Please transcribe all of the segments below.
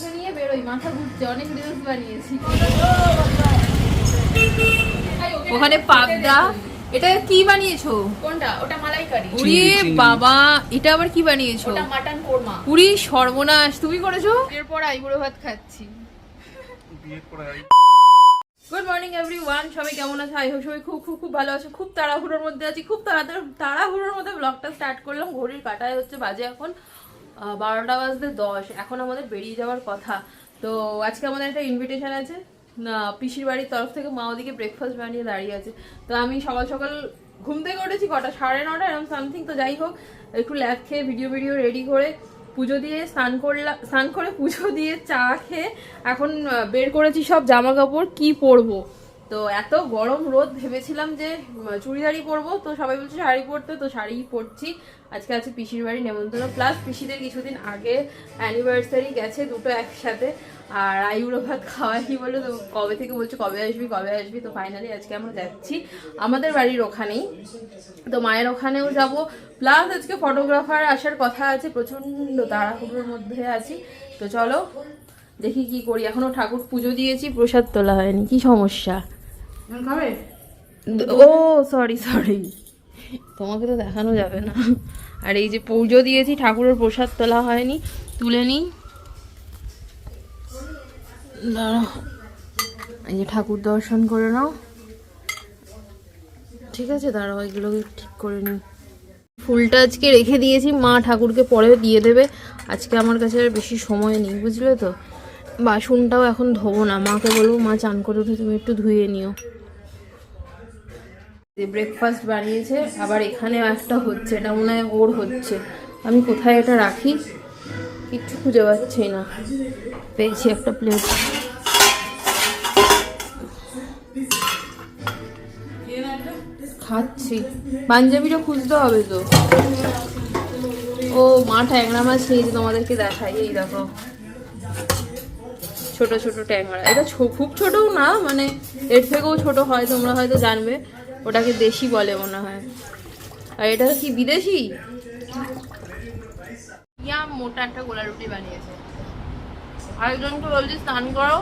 মেখে নিয়ে বেরোই মাথা ঘুরছে অনেক রিলস বানিয়েছি। ওখানে পাবদা এটা কি বানিয়েছো? কোনটা? ওটা মালাইকারি। উড়ি বাবা এটা আবার কি বানিয়েছো? ওটা মাটন কোরমা। পুরি সর্বনাশ তুমি করেছ? এরপর আইবুড়ো ভাত খাচ্ছি। গুড মর্নিং এভরিওয়ান সবাই কেমন আছে? আই হোপ সবাই খুব খুব খুব ভালো আছে। খুব তাড়াহুড়োর মধ্যে আছি। খুব তাড়াতাড়ি তাড়াহুড়োর মধ্যে ব্লগটা স্টার্ট করলাম। ঘড়ির কাটায় হচ্ছে বাজে এখন বারোটা বাজতে দশ। এখন আমাদের বেরিয়ে যাওয়ার কথা। তো আজকে আমাদের একটা ইনভিটেশন আছে। না, পিসির বাড়ির তরফ থেকে মা ওদিকে ব্রেকফাস্ট বানিয়ে দাঁড়িয়ে আছে। তো আমি সকাল সকাল ঘুম থেকে উঠেছি কটা? সাড়ে নটা এরকম সামথিং তো যাই হোক, একটু ল্যাব খেয়ে ভিডিও ভিডিও রেডি করে পুজো দিয়ে স্নান করলাম স্নান করে পুজো দিয়ে চা খেয়ে এখন বের করেছি সব জামা কাপড় কী পরবো? তো এত গরম রোদ ভেবেছিলাম যে উম, চুড়িদারই পরবো তো সবাই বলছে শাড়ি পরতে তো শাড়িই পরছি। আজকে আছে পিসির বাড়ি নেমন্তন্ন। প্লাস পিসিদের কিছুদিন আগে অ্যানিভার্সারি গেছে দুটো একসাথে। আর আইউরো ভাত খাওয়াই বলে তো কবে থেকে বলছে কবে আসবি কবে আসবি? তো ফাইনালি আজকে আমরা যাচ্ছি আমাদের বাড়ির ওখানেই। তো মায়ের ওখানেও যাব। প্লাস আজকে ফটোগ্রাফার আসার কথা আছে প্রচণ্ড তাড়াহুড়োর মধ্যে আছি। তো চলো দেখি কি করি। এখনও ঠাকুর পুজো দিয়েছি প্রসাদ তোলা হয়নি। কি সমস্যা? ও সরি সরি তোমাকে তো দেখানো যাবে না। আর এই যে পুজো দিয়েছি, ঠাকুরের প্রসাদ তোলা হয়নি, তুলে নিই। এই যে ঠাকুর দর্শন করে নাও। ঠিক আছে, দাঁড়াও, এগুলোকে ঠিক করে নিই। ফুলটা আজকে রেখে দিয়েছি, মা ঠাকুরকে পরে দিয়ে দেবে। আজকে আমার কাছে আর বেশি সময় নেই, বুঝলে তো? বাসনটাও এখন ধোবো না। মাকে বলব, মা, চান করে উঠে তুমি একটু ধুয়ে নিও। ব্রেকফাস্ট বানিয়েছে, আবার এখানেও একটা হচ্ছে, এটা মনে হয় ওর হচ্ছে। আমি কোথায় এটা রাখি? কিচ্ছু খুঁজে পাচ্ছি না। পেয়েছি একটা প্লেট খাচ্ছি। পাঞ্জাবিটা খুঁজতে হবে তো। ও, মা ট্যাংরা মাছ নিয়েছে তোমাদেরকে দেখাই। এই দেখো। ছোট ছোট ট্যাংরা। এটা খুব ছোটও না মানে এর থেকেও ছোট হয়, তোমরা হয়তো জানবে। ওটাকে দেশি বলে মনে হয়। আর এটা কি বিদেশি? ইয়া মোটা একটা গোলা রুটি বানিয়েছে। আরেকজনকে বলছি, স্নান করো।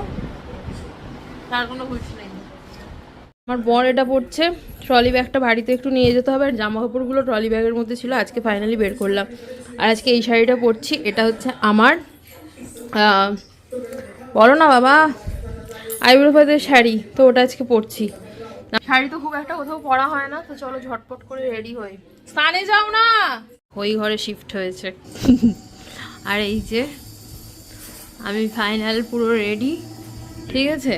তার কোনো হুশ নেই। আমার বর এটা পড়ছে ট্রলি ব্যাগটা বাড়িতে একটু নিয়ে যেতে হবে। আর জামা কাপড়গুলো ট্রলি ব্যাগের মধ্যে ছিল, আজকে ফাইনালি বের করলাম। আর আজকে এই শাড়িটা পরছি। এটা হচ্ছে আমার বলো না বাবা। আইব্রোভাদের শাড়ি তো ওটা আজকে পরছি। শাড়ি তো খুব একটা কোথাও পরা হয় না তো চলো ঝটপট করে রেডি হই। স্নানে যাও না! ওই ঘরে শিফট হয়েছে। আর এই যে আমি ফাইনাল পুরো রেডি ঠিক আছে?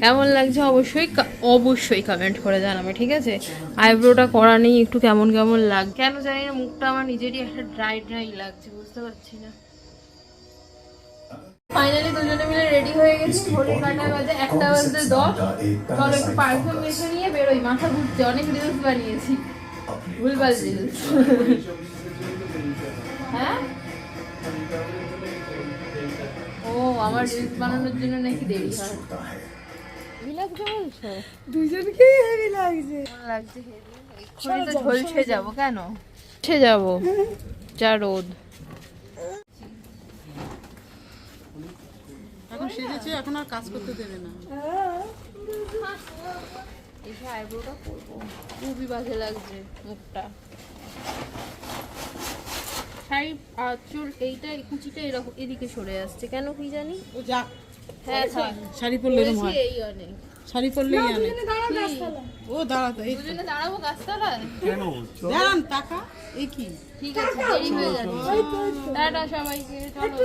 কেমন লাগছে অবশ্যই অবশ্যই কমেন্ট করে জানাবে ঠিক আছে? আইব্রোটা করা নেই একটু কেমন কেমন লাগ কেন জানি না মুখটা আমার নিজেরই একটা ড্রাই ড্রাই লাগছে বুঝতে পারছি না। ফাইনালি দুজনে মিলে রেডি হয়ে গেছি। ঘড়ির কাঁটা বাজে একটা বাজতে দশ। চলো একটু পারফিউম মেখে নিয়ে বেরোই। মাথা ঘুরছে অনেক রিলস বানিয়েছি। ভুলভাল রিলস হ্যাঁ? ও আমার রিলস বানানোর জন্য নাকি দেরি হয়। লাগছে হেভি লাগছে। লাগছে? হেভি তো ঝলসে যাব কেন? ঝলসে যাব। যা রোদ। এখন সেজেছে এখন আর কাজ করতে দেবে না। এসে আইব্রোটা করব। খুবই বাজে লাগছে মুখটা। শাড়ি আর চুল এইটা কুচিটা এরকম এদিকে সরে আসছে। কেন কি জানি? ও যাক হ্যাঁ শাড়ি পরলে হয়। এই অনেক। শাড়ি পরলেই আনে ও দাঁড়াতো দুজনে দাঁড়াবো গাছতলায়? দাঁড়ান টাকা এই কি? ঠিক আছে দেরি হয়ে যাচ্ছে। টাটা সবাইকে চলো।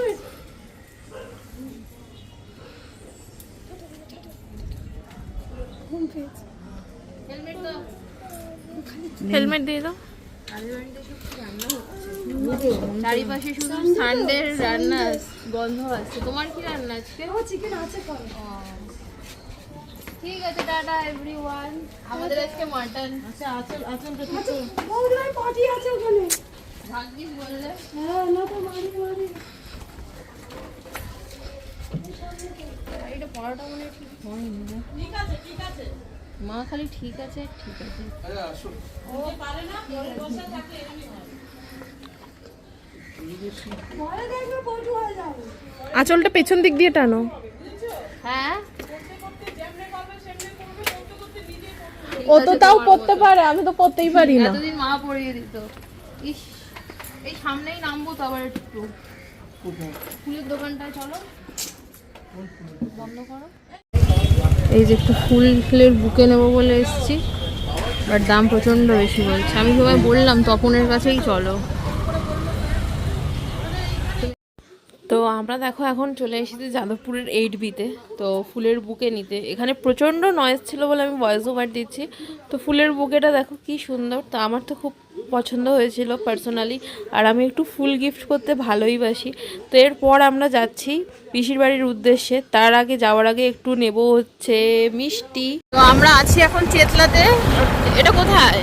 হেলমেট দাও হেলমেট দিয়ে দাও। চারিপাশে শুধু সানডের রান্না গন্ধ আছে। তোমার কি রান্না আজকে? চিকেন আছে ঠিক আছে টাটা এভরিওয়ান আমাদের আজকে মাটন আচ্ছা পার্টি আছে ওখানে। ভাগ্যিস বললে। হ্যাঁ না তো মারি মারি। পড়াটা মনে ঠিক হয়নি না মা খালি ঠিক আছে ঠিক আছে। পরে দেখবে পটু হয়ে যাবে। আঁচলটা পেছন দিক দিয়ে টানো। হ্যাঁ? ও তো তাও পড়তে পারে আমি তো পড়তেই পারি না। এতদিন মা পড়িয়ে দিত। ইস এই সামনেই নামবো তো আবার একটু ফুলের দোকানটায় চলো। এই যে একটু ফুল ফুলের বুকে নেব বলে এসছি বাট দাম প্রচণ্ড বেশি বলছে। আমি সবাই বললাম তপনের কাছেই চলো। তো আমরা দেখো এখন চলে এসেছি যাদবপুরের এইট বিতে তো। ফুলের বুকে নিতে। এখানে প্রচণ্ড নয়েজ ছিল বলে আমি ভয়েস ওভার দিচ্ছি। তো ফুলের বুকেটা দেখো কি সুন্দর। তো আমার তো খুব পছন্দ হয়েছিল পার্সোনালি আর আমি একটু ফুল গিফট করতে ভালোই বাসি। তো এরপর আমরা যাচ্ছি পিসির বাড়ির উদ্দেশ্যে। তার আগে যাওয়ার আগে একটু নেব হচ্ছে মিষ্টি। তো আমরা আছি এখন চেতলাতে। এটা কোথায়?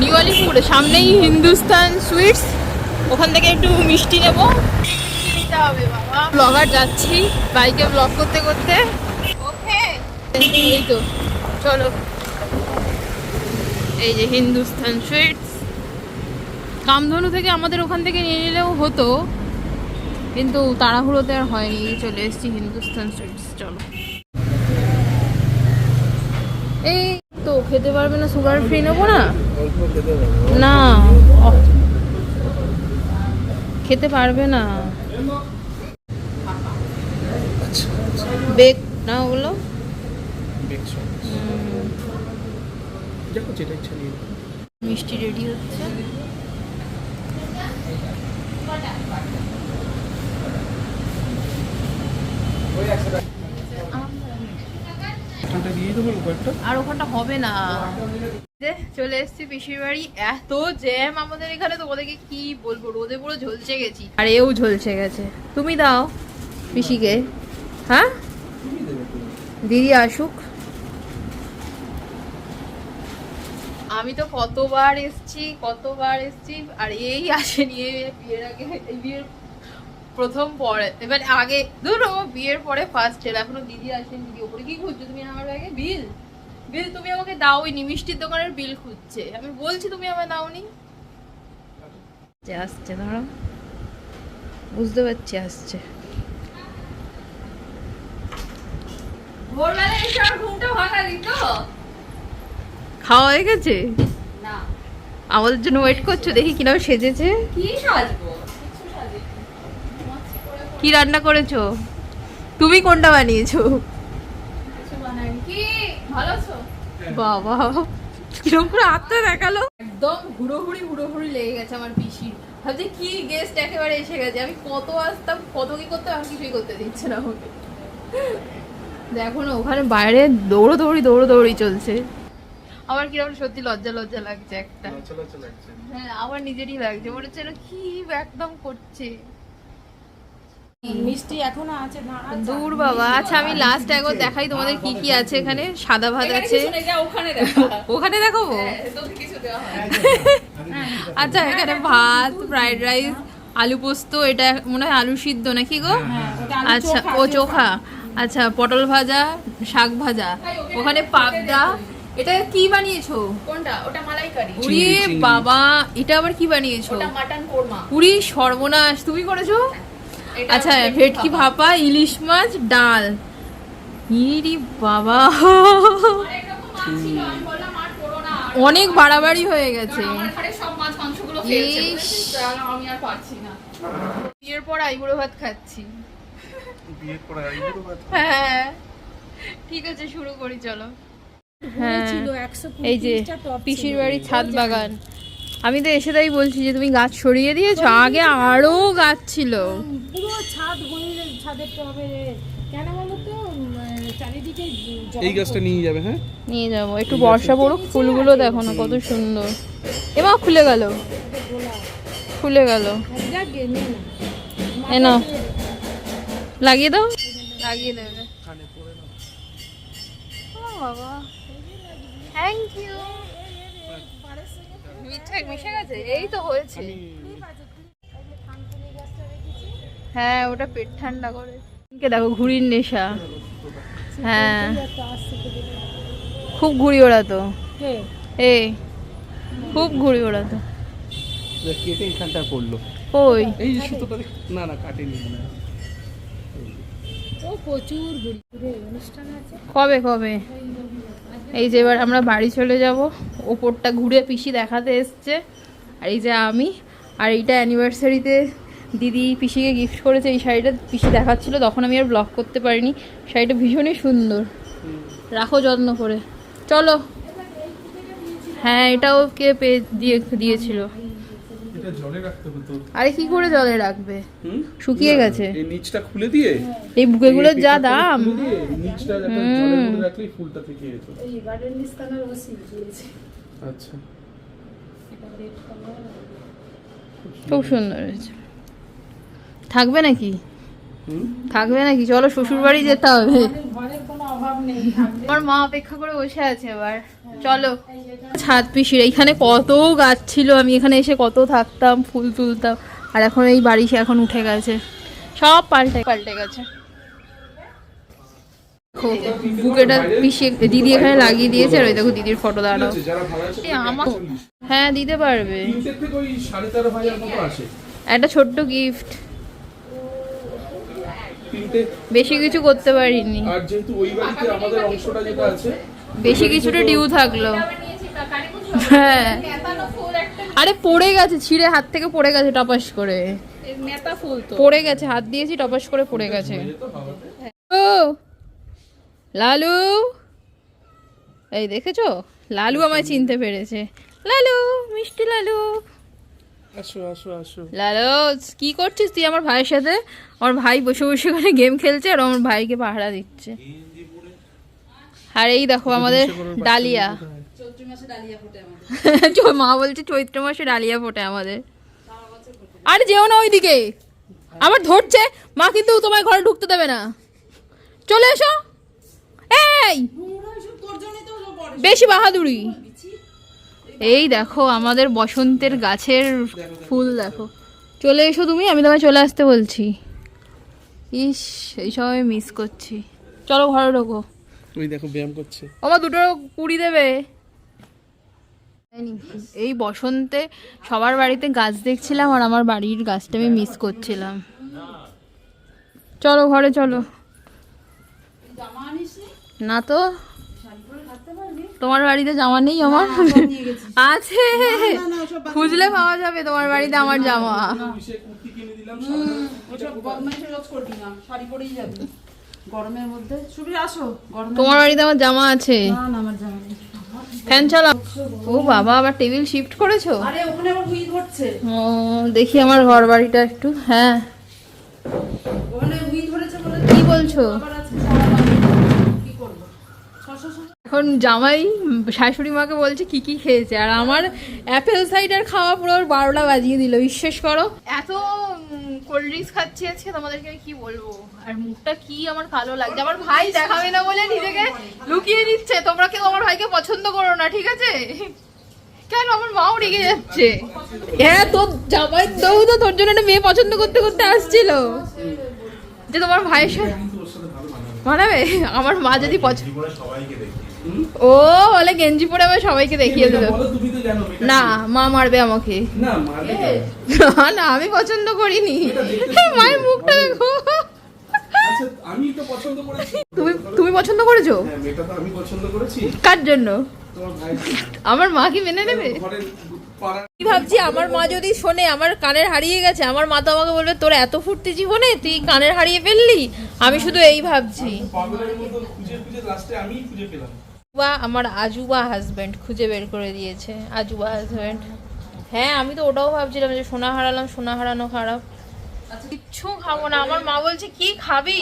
নিউ আলিপুরে সামনেই হিন্দুস্তান সুইটস ওখান থেকে একটু মিষ্টি নেব। বাবা। ব্লগার যাচ্ছি, বাইকে ব্লগ করতে করতে। ওকে। এই তো, চলো। এই যে হিন্দুস্তান সুইটস কামধনু থেকে আমাদের ওখান থেকে নিয়ে নিলেও হতো, কিন্তু তাড়াহুড়োতে আর হয়নি। চলে এসেছি হিন্দুস্তান সুইটস চলো। এই তো, খেতে পারবে না সুগার ফ্রি নেব না? না খেতে পারবে না। বেক না ওগুলো। মিষ্টি রেডি হচ্ছে। ওটা দিয়ে দেবো আর ওখানটা হবে না। চলে পিসির বাড়ি। এত জ্যাম আমাদের এখানে তো ওদেরকে কি বলব? রোদে পুরো ঝলসে গেছি। আর এও ঝলসে গেছে। তুমি দাও পিসিকে। হ্যাঁ? দিদি আসুক। আমি তো কতবার এসছি কতবার এসছি, আর এই আসেনি, এই বিয়ের আগে বিয়ের প্রথম পরে এবার আগে ধরো বিয়ের পরে ফার্স্ট এর এখনও দিদি আসেন দিদি ওপরে কি খুঁজছো? তুমি আমার ব্যাগে বিল বিল তুমি আমাকে দাওনি মিষ্টির দোকানের বিল খুঁজছে। আমি বলছি তুমি আমায় দাওনি। আসছে ধরো। বুঝতে পারছি আসছে। ভোরবেলা এসে আর ঘুমটা ভাঙা দিত খাওয়া হয়ে গেছে? না। আমাদের জন্য ওয়েট করছ দেখি কীরকম সেজেছে। কি সাজবো? কি রান্না করেছ? তুমি কোনটা বানিয়েছো? কিছু বানাই কি ভালো আছো বাবা কীরকম করে হাতটা দেখাল? একদম হুড়োহুড়ি হুড়োহুড়ি লেগে গেছে আমার পিসির ভাবছি কি গেস্ট একেবারে এসে গেছে। আমি কত আসতাম কত কি করতে আমি কিছুই করতে দিচ্ছে না আমাকে। দেখো না ওখানে বাইরে দৌড়ো দৌড়ি দৌড়ো দৌড়ি চলছে। আমার কীরকম সত্যি লজ্জা লজ্জা লাগছে একটা। লজ্জা লজ্জা লাগছে। হ্যাঁ আমার নিজেরই লাগছে। মনে হচ্ছে না কি একদম করছে। মিষ্টি এখনও আছে দূর বাবা আচ্ছা আমি লাস্ট একবার দেখাই তোমাদের কি কি আছে এখানে। সাদা ভাত আছে। ওখানে দেখাবো? তোকে কিছু দেওয়া হয় আচ্ছা এখানে ভাত ফ্রাইড রাইস আলু পোস্ত এটা মনে হয় আলু সিদ্ধ নাকি গো? আচ্ছা ও চোখা। আচ্ছা পটল ভাজা শাক ভাজা। ওখানে পাবদা। এটা কি বানিয়েছো? কোনটা? ওটা মালাইকারি। উড়ি বাবা এটা আবার কি বানিয়েছো? ওটা মাটন কোরমা। উড়ি সর্বনাশ। তুমি করেছ? আচ্ছা ভেটকি ভাপা ইলিশ মাছ ডাল। ইরি বাবা। অনেক বাড়াবাড়ি হয়ে গেছে। এখানে সব মাছ মাংসগুলো ইস। আমি আর পারছি না বিয়ের পর আইবুড়ো ভাত খাচ্ছি। বিয়ের পরে আইবুড়ো ভাত হ্যাঁ। ঠিক আছে শুরু করি চলো। হ্যাঁ। এই যে পিসির বাড়ির ছাদ বাগান। আমি তো এসে তাই বলছি যে তুমি গাছ সরিয়ে দিয়েছ আগে আরও গাছ ছিল। পুরো ছাদ ছাদের টবে কেন বলো তো? চারিদিকে এই গাছটা নিয়ে যাবে হ্যাঁ? নিয়ে যাব। একটু বর্ষা পড়ুক ফুলগুলো দেখো না কত সুন্দর। এমা খুলে গেল। খুলে গেল। না এ নাও। লাগিয়ে দাও। লাগিয়ে দেবে। বাবা। থ্যাংক ইউ মিশে গেছে? এই তো হয়েছে। হ্যাঁ ওটা পেট ঠান্ডা করে। দেখো ঘুড়ির নেশা। হ্যাঁ। খুব ঘুড়ি ওড়াতো। কে? এ খুব ঘুড়ি ওড়াতো। কেটে এখানটা পড়ল ওই। এই সুতোটা না না কাটেনি। কবে কবে? এই যে এবার আমরা বাড়ি চলে যাব। ওপরটা ঘুরে পিসি দেখাতে এসছে। আর এই যে আমি। আর এইটা অ্যানিভার্সারিতে দিদি পিসিকে গিফট করেছে। এই শাড়িটা পিসি দেখাচ্ছিল। তখন আমি আর ব্লগ করতে পারিনি। শাড়িটা ভীষণই সুন্দর। রাখো যত্ন করে। চলো। হ্যাঁ এটাও কে পেয়ে দিয়ে দিয়েছিল। এটা জলে রাখতে হতো আরে কি করে জলে রাখবে? হুম? শুকিয়ে গেছে। এই নিচটা খুলে দিয়ে? এই বুকেগুলোর যা দাম খুলে দিয়ে নিচটা জলে ফুলটা থেকে যেত এই গার্ডেন ডিসকানার ওসি দিয়েছে আচ্ছা। খুব সুন্দর হয়েছে। থাকবে নাকি? থাকবে নাকি? চলো শ্বশুর বাড়ি যেতে হবে। ঘরের কোনো অভাব নেই। থাকবে আমার মা অপেক্ষা করে বসে আছে এবার। চলো। ছাদ পিসির। এইখানে কত গাছ ছিল। আমি এখানে এসে কত থাকতাম ফুল তুলতাম। আর এখন এই বাড়ি সে এখন উঠে গেছে। সব পাল্টে পাল্টে গেছে। দেখো, বুকেটা পিসি দিদি এখানে লাগিয়ে দিয়েছে। আর ওই দেখো দিদির ফটো দাঁড়াও। হ্যাঁ দিতে পারবে। একটা ছোট্ট গিফট তিনটে বেশি কিছু করতে পারিনি। আর যেহেতু ওই বাড়িতে আমাদের অংশটা যেটা আছে বেশি কিছুটা ডিউ থাকল। হ্যাঁ। আরে পড়ে গেছে ছিঁড়ে হাত থেকে পড়ে গেছে টপাস করে। ফুল তো পড়ে গেছে হাত দিয়েছি টপাস করে পড়ে গেছে। ও লালু। এই দেখেছ? লালু আমায় চিনতে পেরেছে। লালু মিষ্টি লালু। আসো আসো আসো। লালু কি করছিস তুই আমার ভাইয়ের সাথে? আমার ভাই বসে বসে ওখানে গেম খেলছে আর আমার ভাইকে পাহারা দিচ্ছে। আর এই দেখো আমাদের ডালিয়া। মা বলছে চৈত্র মাসে ডালিয়া ফোটে আমাদের। আরে যেও না ওইদিকে। আবার ধরছে। মা কিন্তু তোমার ঘরে ঢুকতে দেবে না। চলে এসো। এই! বেশি বাহাদুরি। এই দেখো আমাদের বসন্তের গাছের ফুল দেখো। চলে এসো তুমি আমি তোমায় চলে আসতে বলছি। ইস এই সময় মিস করছি। চলো ঘরে ঢোকো। ওই দেখো ব্যায়াম করছে। আমার দুটো কুড়ি দেবে। এই বসন্তে সবার বাড়িতে গাছ দেখছিলাম আর আমার বাড়ির গাছটা আমি মিস করছিলাম। চলো ঘরে চলো। না তো তোমার বাড়িতে জামা নেই আমার? আছে। খুঁজলে পাওয়া যাবে তোমার বাড়িতে আমার জামা। কিনে দিলাম শাড়ি। পরেই যাবি। গরমের মধ্যে। আসো। তোমার বাড়িতে আমার জামা আছে। না না আমার জামা নেই। ফ্যান ও বাবা আবার টেবিল শিফট করেছ? আরে ওখানে আবার হুই ধরছে। ও দেখি আমার ঘর বাড়িটা একটু। হ্যাঁ। ওখানে হুই ধরেছে বলে কি বলছো? আবার সারা বাড়ি। কি করব শশা শশা এখন জামাই শাশুড়ি মাকে বলছে কি কি খেয়েছে। আর আমার অ্যাপেল সাইডার খাওয়া পুরো বারোটা বাজিয়ে দিল বিশ্বাস করো। এত কোল্ড ড্রিঙ্কস খাচ্ছি আজকে তোমাদেরকে আমি কি বলব? আর মুখটা কি আমার কালো লাগছে। আমার ভাই দেখাবে না বলে নিজেকে লুকিয়ে নিচ্ছে। তোমরা কেউ আমার ভাইকে পছন্দ করো না ঠিক আছে? কেন? আমার মাও রেগে যাচ্ছে। হ্যাঁ তোর জামাই দৌ তো তোর জন্য একটা মেয়ে পছন্দ করতে করতে আসছিল। যে তোমার ভাইয়ের সাথে মানাবে? আমার মা যদি পছন্দ ও বলে গেঞ্জি পরে আমার সবাইকে দেখিয়ে দিল। বলো তুমি তো জানো মেয়েটা না মা মারবে আমাকে। না না না আমি পছন্দ করিনি। মায়ের মুখটা দেখো। আচ্ছা আমি তো পছন্দ করেছি? তুমি তুমি পছন্দ করেছ? হ্যাঁ মেয়েটা তো আমি পছন্দ করেছি। কার জন্য? আমার মা কি মেনে নেবে? কি ভাবছি আমার মা যদি শোনে আমার কানের হারিয়ে গেছে আমার মা তো আমাকে বলবে তোর এত ফুর্তি জীবনে তুই কানের হারিয়ে ফেললি? আমি শুধু এই ভাবছি। পাগলের মতো খুঁজে খুঁজে লাস্টে আমিই খুঁজে পেলাম। বা আমার আজুবা হাজবেন্ড খুঁজে বের করে দিয়েছে আজুবা হাজবেন্ড হ্যাঁ আমি তো ওটাও ভাবছিলাম যে সোনা হারালাম সোনা হারানো খারাপ। কিচ্ছু খাব না আমার মা বলছে কি খাবি?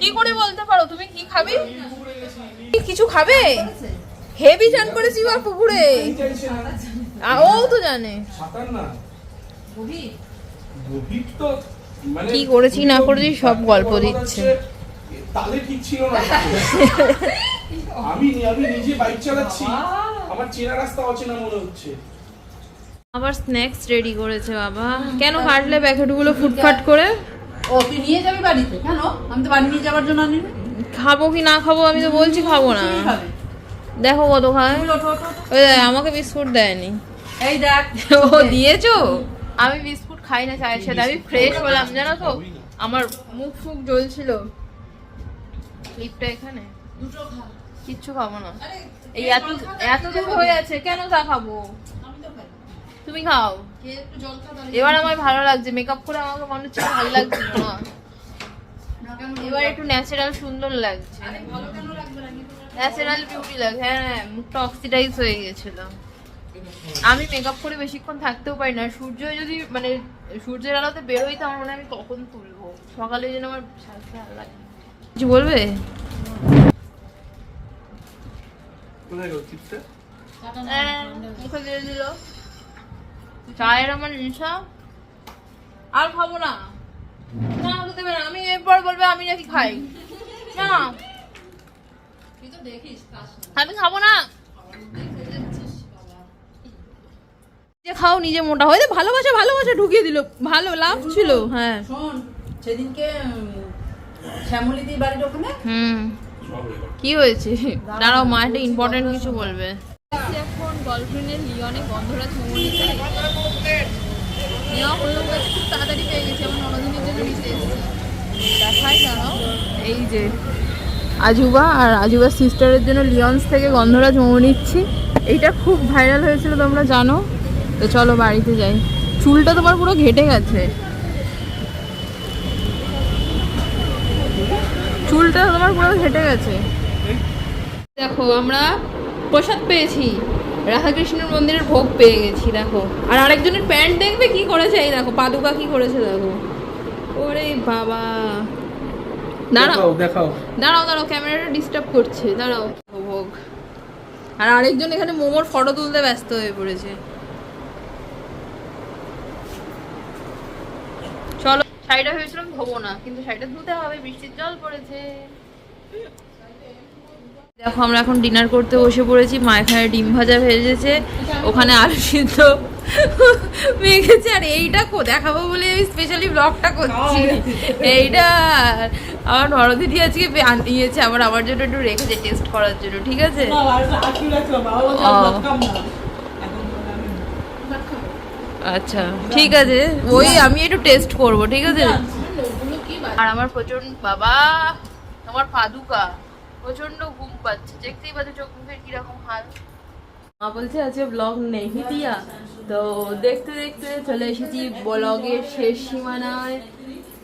কি করে বলতে পারো তুমি কি খাবি? কি কিছু খাবে? হেভি চান করেছি বা পুকুরে ও তো জানে। মানে কি করেছি না করেছি সব গল্প দিচ্ছে। তালে ঠিক ছিল না। আমি আমি নিজে বাইক চালাচ্ছি। আমার চেনা রাস্তা অচেনা মনে হচ্ছে। আবার স্ন্যাক্স রেডি করেছে বাবা। কেন কাটলে প্যাকেটগুলো ফুটফাট করে? ও তুই নিয়ে যাবি বাড়িতে? কেন? আমি তো বাড়ি নিয়ে যাওয়ার জন্য আনিনি। খাব কি না খাব আমি তো বলছি খাব না। দেখো কত খায়। ওই দেখ, আমাকে বিস্কুট দেয়নি। এই দেখ। ও দিয়েছ? আমি বিস্কুট খাই না চায়ের সাথে আমি ফ্রেশ হলাম জানো তো? আমার মুখ ফুক জ্বলছিল। ক্লিপটা এখানে? কিচ্ছু খাব না। এই এত এত দূর হয়ে আছে কেন তা খাব? তুমি খাও। এবার আমার ভালো লাগছে মেকআপ করে আমাকে মনে হচ্ছে ভালো লাগছে না। এবার একটু ন্যাচারাল সুন্দর লাগছে। ন্যাচারাল বিউটি লাগছে হ্যাঁ হ্যাঁ, মুখটা অক্সিডাইজ হয়ে গেছিল। আমি মেকআপ করে বেশিক্ষণ থাকতেও পারি না। সূর্য যদি মানে সূর্যের আলোতে বেরোই তো আমার মনে হয় আমি কখন তুলবো? সকালে যেন আমার লাগে। কিছু বলবে? কোথায় গেল চিপসটা? মুখে দিয়ে দিল চায়ের আমার নেশা। আর খাব না। না আমাকে দেবে না। আমি এরপর বলবে আমি নাকি খাই। না। আমি খাব না। নিজে খাও নিজে মোটা হয়ে ভালোবাসা ভালোবাসা ঢুকিয়ে দিল। ভালো লাভ ছিল হ্যাঁ। শোন সেদিনকে শ্যামলিদির বাড়ির ওখানে? হুম। কি হয়েছে? দাঁড়াও মা একটা ইম্পর্টেন্ট কিছু বলবে। এখন গার্লফ্রেন্ডের লিওনে গন্ধরাজ মোমো নিতে নেওয়া হলো খুব তাড়াতাড়ি পেয়ে গেছি আমার ননদিনের জন্য নিতে এসেছি। দেখাই দাঁড়াও। এই যে আজুবা আর আজুবার সিস্টারের জন্য লিওন্স থেকে গন্ধরাজ মোমো নিচ্ছি। এইটা খুব ভাইরাল হয়েছিল তোমরা জানো। তো চলো বাড়িতে যাই। চুলটা তোমার পুরো ঘেটে গেছে। চুলটা তোমার পুরো ঘেটে গেছে। দেখো আমরা প্রসাদ পেয়েছি। রাধাকৃষ্ণের মন্দিরের ভোগ পেয়ে গেছি দেখো। আর আরেকজনের প্যান্ট দেখবে কি করেছে? এই দেখো পাদুকা কি করেছে দেখো। ওরে বাবা। দাঁড়াও। দেখাও দেখাও। দাঁড়াও দাঁড়াও ক্যামেরাটা ডিস্টার্ব করছে। দাঁড়াও ভোগ। আর আরেকজন এখানে মোমোর ফটো তুলতে ব্যস্ত হয়ে পড়েছে চলো শাড়িটা ভেবেছিলাম ধোবো না কিন্তু শাড়িটা ধুতে হবে বৃষ্টির জল পড়েছে। দেখো আমরা এখন ডিনার করতে বসে পড়েছি মা এখানে ডিম ভাজা ভেজেছে ওখানে আলু সিদ্ধ মেখেছে আর এইটা কো দেখাবো বলে আমি স্পেশালি ব্লগটা করছি। এইটা আমার নরদিদি আজকে বে- আন- নিয়েছে আবার আমার জন্য একটু রেখেছে টেস্ট করার জন্য ঠিক আছে। আচ্ছা ঠিক আছে, ওই আমি একটু টেস্ট করব, ঠিক আছে? আর আমার প্রচণ্ড, বাবা, আমার পাদুকা প্রচণ্ড ঘুম পাচ্ছে, দেখতেই পাচ্ছ চোখ মুখের কীরকম হাল। মা বলছে আজকে ব্লগ নেই দিয়া তো দেখতে দেখতে চলে এসেছি ব্লগের শেষ সীমানায়।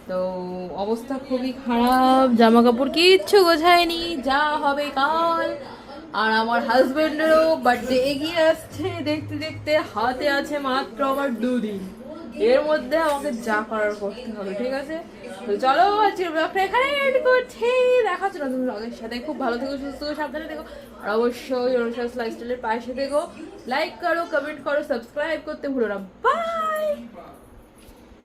তো অবস্থা খুবই খারাপ জামা কাপড় কিচ্ছু গোছায়নি, যা হবে কাল। আর আমার হাজবেন্ডেরও বার্থডে এগিয়ে আসছে। দেখতে দেখতে হাতে আছে মাত্র আমার দুদিন। এর মধ্যে আমাকে যা করার করতে হবে, ঠিক আছে? চলো, আজকের ব্লগটা এখানে এন্ড করছি। দেখা হচ্ছে নতুন ব্লগের সাথে। খুব ভালো থেকো, সুস্থ থেকো, সাবধানে থেকো। আর অবশ্যই অনুসাস লাইফস্টাইলের পাশে থেকো। লাইক করো কমেন্ট করো সাবস্ক্রাইব করতে ভুলো না। বাই